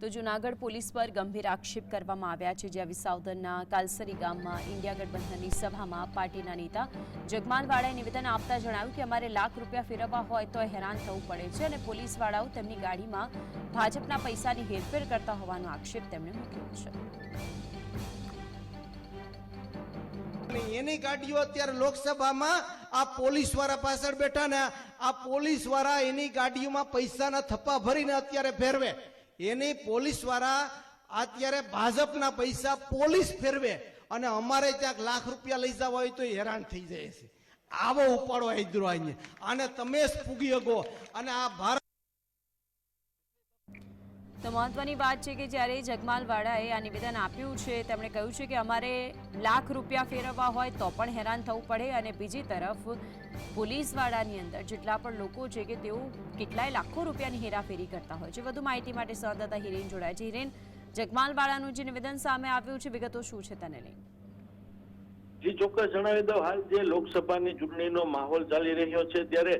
તો જૂનાગઢ પોલીસ પર ગંભીર આક્ષેપ કરવામાં આવ્યા છે, જ્યાં વિસાવદરના કાલસરી ગામમાં ઇન્ડિયા ગઠબંધનની સભામાં પાર્ટીના નેતા જગમાલવાળાએ નિવેદન આપતા જણાવ્યું કે અમારે લાખ રૂપિયા ફેરવવા હોય તો હેરાન થવું પડે છે અને પોલીસવાળાઓ તેમની ગાડીમાં ભાજપના પૈસાની હેરફેર કરતા હોવાનો આક્ષેપ તેમણે મૂક્યો છે. એની ગાડીઓ અત્યારે લોકસભામાં આ પોલીસવાળા પાછળ બેઠા ને આ પોલીસવાળા એની ગાડીઓમાં પૈસાના થપ્પા ભરીને અત્યારે ફેરવે. એની પોલીસવાળા અત્યારે ભાજપના પૈસા પોલીસ ફેરવે અને અમારે ક્યાંક લાખ રૂપિયા લઈ જવા હોય તો હેરાન થઈ જાય છે. આવો ઉપાડો અહીંયા અને તમે જ ફૂગી શકો અને આ ભારત તો મહત્વની વાત છે કે જ્યારે જગમાલવાળાએ આ નિવેદન આપ્યું છે, તેમણે કહ્યું છે કે અમારે લાખ રૂપિયા ફેરવવા હોય તો પણ હેરાન થવું પડે અને બીજી તરફ પોલીસવાળાની અંદર જેટલા પણ લોકો છે કે તેઓ કેટલાય લાખો રૂપિયાની હેરાફેરી કરતા હોય છે. વધુ માહિતી માટે સંવાદદાતા હિરેન જોડાય છે. હિરેન, જગમાલવાળાનું જે નિવેદન સામે આવ્યું છે, વિગતો શું છે તેને લઈને? જી, ચોક્કસ જણાવી દઉં. હાલ જે લોકસભાની ચૂંટણીનો માહોલ ચાલી રહ્યો છે, ત્યારે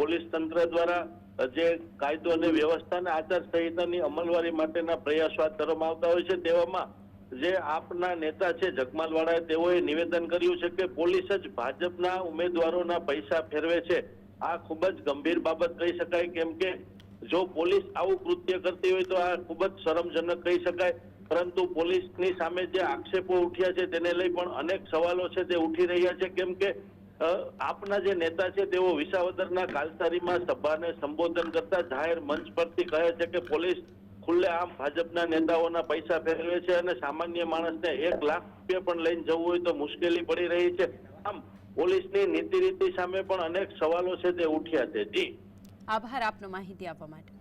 પોલીસ તંત્ર દ્વારા જે કાયદો અને વ્યવસ્થાના આચાર આચારસંહિતાની અમલવારી માટેના પ્રયાસો હાથ ધરવામાં આવતા હોય છે, તેવામાં જે આપના નેતા છે, જગમાલવાળાએ તેઓએ નિવેદન કર્યું છે કે પોલીસ જ ભાજપના ઉમેદવારોના પૈસા ફેરવે છે. આ ખૂબ જ ગંભીર બાબત કહી શકાય, કેમ કે જો પોલીસ આવું કૃત્ય કરતી હોય તો આ ખૂબ જ શરમજનક કહી શકાય. પરંતુ પોલીસની સામે જે આક્ષેપો ઉઠ્યા છે, તેને લઈ પણ અનેક સવાલો છે, તે ઉઠી રહ્યા છે. કેમ કે આપના જે નેતા છે તેઓ વિસાવદરના કાલસારીમાં સભાને સંબોધન કરતા જાહેર મંચ પરથી કહે છે કે પોલીસ ખુલ્લે આમ ભાજપના નેતાઓના પૈસા ફેરવે છે અને સામાન્ય માણસને એક લાખ રૂપિયા પણ લઈને જવું હોય તો મુશ્કેલી પડી રહી છે. આમ પોલીસની નીતિ રીતિ સામે પણ અનેક સવાલો છે તે ઉઠ્યા છે. જી. આભાર આપનો માહિતી આપવા માટે.